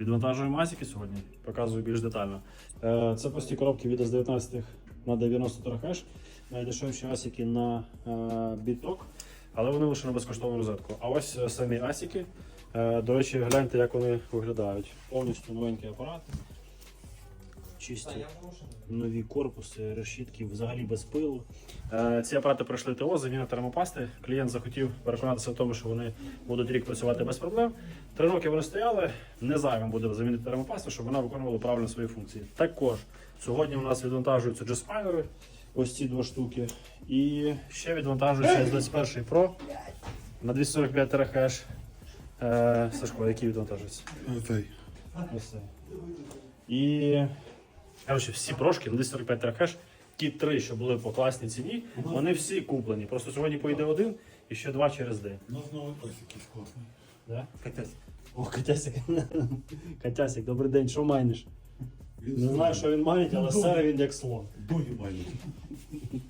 Відвантажуємо Асіки сьогодні, показую більш детально. Е, Це прості коробки від S19 на 90 хеш. Найдешевші асіки на е, біток, але вони лише на безкоштовну розетку. А ось е, самі асіки. До речі, гляньте, як вони виглядають. Повністю новенький апарат. Чисті нові корпуси, решітки взагалі без пилу. Е, Ці апарати пройшли ТО, заміна термопасти. Клієнт захотів переконатися в тому, що вони будуть рік працювати без проблем. Три роки вони стояли. Не зайвим буде замінити термопасту, щоб вона виконувала правильно свої функції. Також сьогодні у нас відвантажуються джеспайнери, ось ці два штуки. І ще відвантажується S21 Pro на 245 терахеш. Е, Сашко, який відвантажується? Цей. Ось це. І коротше, всі прошки на 45 терахеш, ті три, що були по класній ціні, вони всі куплені. Просто сьогодні поїде один і ще два через день. У нас новий ось якийсь класний. Да? О, Катясик. Катясик, добрий день, що майниш? Не знаю, що він майнить, але сере він як слон. Дуже маленький.